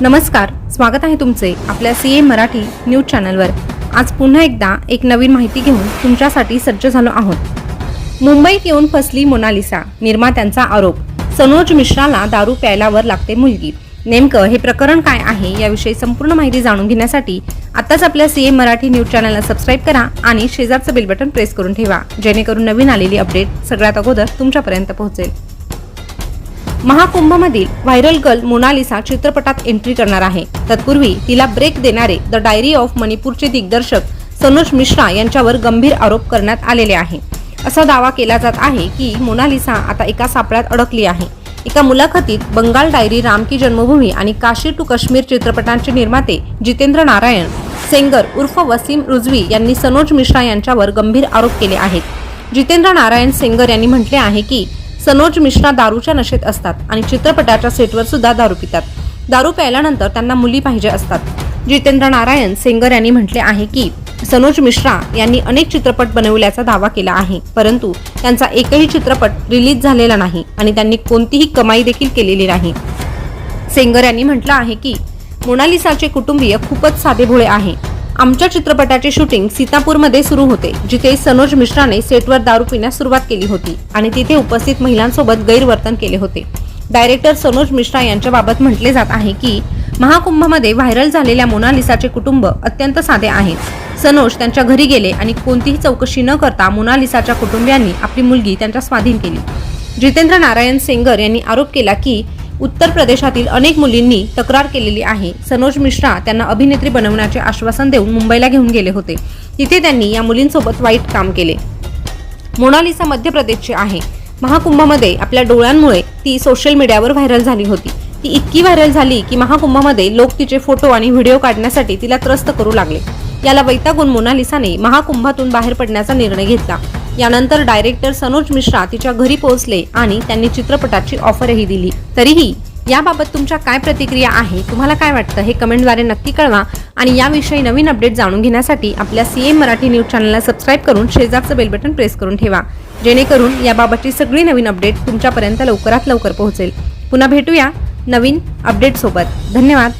नमस्कार स्वागत आहे तुमचे आपल्या सी ए मराठी न्यूज चॅनलवर. आज पुन्हा एकदा एक नवीन माहिती घेऊन तुमच्यासाठी सज्ज झालो आहोत. मुंबईत येऊन फसली मोनालिसा निर्मात्यांचा आरोप. सनोज मिश्राला दारू प्यायलावर लागते मुलगी. नेमकं हे प्रकरण काय आहे याविषयी संपूर्ण माहिती जाणून घेण्यासाठी आताच आपल्या सी ए मराठी न्यूज चॅनलला सबस्क्राईब करा आणि शेजारचं बेल बटन प्रेस करून ठेवा जेणेकरून नवीन आलेली अपडेट सगळ्यात अगोदर तुमच्यापर्यंत पोहोचेल. महाकुंभमधील व्हायरल गर्ल मोनालिसा चित्रपटात एंट्री करणार आहे. तत्पूर्वी तिला ब्रेक देणारे द डायरी ऑफ मणिपूरचे दिग्दर्शक सनोज मिश्रा यांच्यावर गंभीर आरोप करण्यात आलेले आहे. असा दावा केला जात आहे की मोनालिसा आता एका सापळ्यात अडकली आहे. एका मुलाखतीत बंगाल डायरी राम की जन्मभूमी आणि काशी टू काश्मीर चित्रपटांचे निर्माते जितेंद्र नारायण सेंगर उर्फ वसीम रुजवी यांनी सनोज मिश्रा यांच्यावर गंभीर आरोप केले आहेत. जितेंद्र नारायण सेंगर यांनी म्हटले आहे की सनोज मिश्रा दारूच्या नशेत असतात आणि चित्रपटाच्या सेटवर सुद्धा दारू पितात. दारू प्यायल्यानंतर त्यांना मुली पाहिजे असतात. जितेंद्र नारायण सेंगर यांनी म्हटले आहे की सनोज मिश्रा यांनी अनेक चित्रपट बनवल्याचा दावा केला आहे परंतु त्यांचा एकही चित्रपट रिलीज झालेला नाही आणि त्यांनी कोणतीही कमाई देखील केलेली नाही. सेंगर यांनी म्हटलं आहे की मोनालिसाचे कुटुंबीय खूपच साधेभोळे आहे. आमच्या चित्रपटाचे शूटिंग सीतापूरमध्ये सुरू होते जिथे सनोज मिश्राने सेटवर दारू पिण्यास सुरुवात केली होती आणि तिथे उपस्थित महिलांसोबत गैरवर्तन केले होते. डायरेक्टर सनोज मिश्रा यांच्याबाबत म्हटले जात आहे की महाकुंभमध्ये व्हायरल झालेल्या मोनालिसाचे कुटुंब अत्यंत साधे आहे सनोज त्यांच्या घरी गेले आणि कोणतीही चौकशी न करता मोनालिसाच्या कुटुंबियांनी आपली मुलगी त्यांच्या स्वाधीन केली. जितेंद्र नारायण सेंगर यांनी आरोप केला की उत्तर प्रदेशातील अनेक मुलींनी तक्रार केलेली आहे. सनोज मिश्रा त्यांना अभिनेत्री बनवण्याचे आश्वासन देऊन मुंबईला घेऊन गेले होते. तिथे त्यांनी या मुलींसोबत वाईट काम केले. मोनालिसा मध्य प्रदेशची आहे. महाकुंभामध्ये आपल्या डोळ्यांमुळे ती सोशल मीडियावर व्हायरल झाली होती. ती इतकी व्हायरल झाली की महाकुंभामध्ये लोक तिचे फोटो आणि व्हिडिओ काढण्यासाठी तिला त्रस्त करू लागले. याला वैतागून मोनालिसाने महाकुंभातून बाहेर पडण्याचा निर्णय घेतला. यानंतर डायरेक्टर सनोज मिश्रा तिच्या घरी पोहोचले आणि त्यांनी चित्रपटाची ऑफरही दिली. तरीही याबाबत तुमच्या काय प्रतिक्रिया आहे? तुम्हाला काय वाटतं? हे कमेंटद्वारे नक्की कळवा आणि याविषयी नवीन अपडेट जाणून घेण्यासाठी आपल्या सी एम मराठी न्यूज चॅनलला सबस्क्राईब करून शेजारचं बेल बटन प्रेस करून ठेवा. जेणेकरून याबाबतची सगळी नवीन अपडेट तुमच्यापर्यंत लवकरात लवकर पोहोचेल. पुन्हा भेटूया नवीन अपडेटसोबत. धन्यवाद.